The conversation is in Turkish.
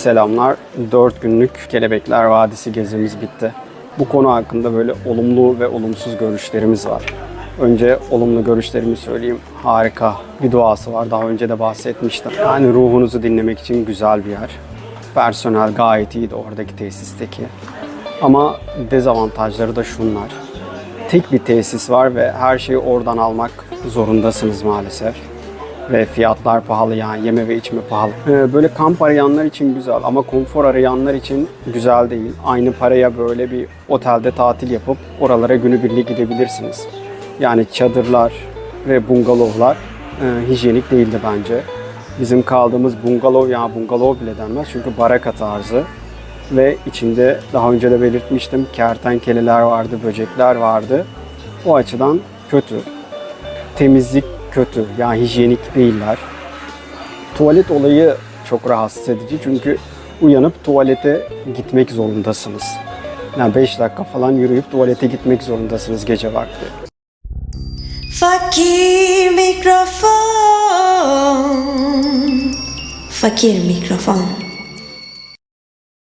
selamlar. 4 günlük Kelebekler Vadisi gezimiz bitti. Bu konu hakkında böyle olumlu ve olumsuz görüşlerimiz var. Önce olumlu görüşlerimi söyleyeyim. Harika bir doğası var. Daha önce de bahsetmiştim. Yani ruhunuzu dinlemek için güzel bir yer. Personel gayet iyiydi oradaki tesisteki. Ama dezavantajları da şunlar. Tek bir tesis var ve her şeyi oradan almak zorundasınız maalesef ve fiyatlar pahalı yani yeme ve içme pahalı. Ee, Böyle kamp arayanlar için güzel ama konfor arayanlar için güzel değil. Aynı paraya böyle bir otelde tatil yapıp oralara günübirlik gidebilirsiniz. Yani çadırlar ve bungalovlar e, hijyenik değildi bence. Bizim kaldığımız bungalov ya bungalov bile denmez çünkü baraka tarzı ve içinde daha önce de belirtmiştim kertenkeleler vardı, böcekler vardı. O açıdan kötü temizlik kötü. Yani hijyenik değiller. Tuvalet olayı çok rahatsız edici çünkü uyanıp tuvalete gitmek zorundasınız. Yani 5 dakika falan yürüyüp tuvalete gitmek zorundasınız gece vakti. Fakir mikrofon. Fakir mikrofon.